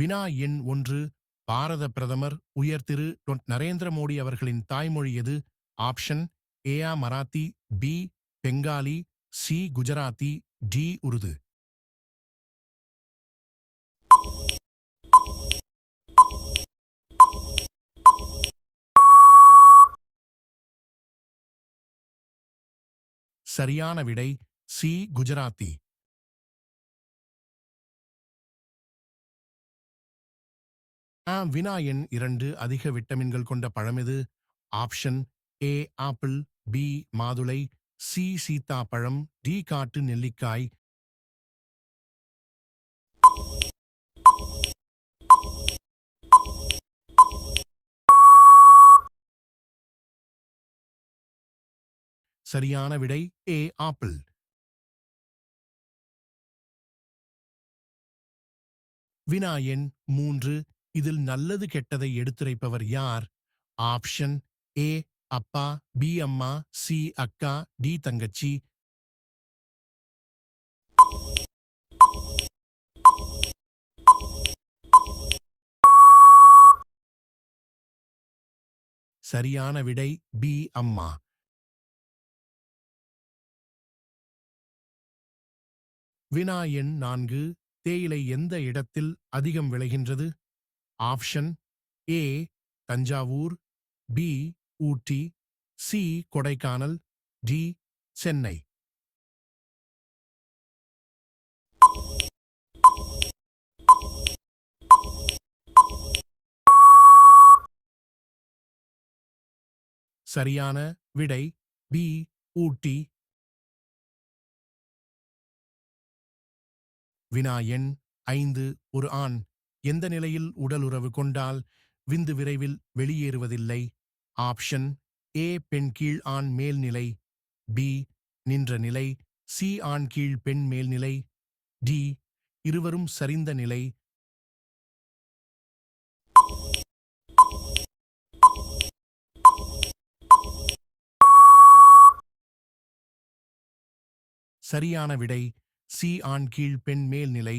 வினா எண் ஒன்று பாரத பிரதமர் உயர் திரு. நரேந்திர மோடி அவர்களின் தாய்மொழி எது? Option A Marathi B Bengali C Gujarati D Urdu. சரியான விடை சி குஜராத்தி. வினா எண் இரண்டு அதிக விட்டமின்கள் கொண்ட பழம் எது? ஆப்ஷன் ஏ ஆப்பிள் பி மாதுளை சி சீத்தாப்பழம் டி காட்டு நெல்லிக்காய். சரியான விடை ஏ ஆப்பிள். வினா எண் மூன்று இதில் நல்லது கெட்டதை எடுத்துரைப்பவர் யார்? ஆப்ஷன் ஏ அப்பா பி அம்மா சி அக்கா டி தங்கச்சி. சரியான விடை பி அம்மா. வினா எண் நான்கு. தேயிலை எந்த இடத்தில் அதிகம் விளைகின்றது? Option A Thanjavur B Ooty C Kodaikanal D Chennai. சரியான விடை பி ஊட்டி. வினா எண் ஐந்து ஒரு ஆண். எந்த நிலையில் உடலுறவு கொண்டால் விந்து விரைவில் வெளியேறுவதில்லை? ஆப்ஷன் ஏ பெண் கீழ் ஆண் மேல்நிலை பி நின்ற நிலை. சி ஆண் கீழ் பெண் மேல்நிலை டி இருவரும் சரிந்த நிலை. சரியான விடை சி ஆண் கீழ் பெண் மேல்நிலை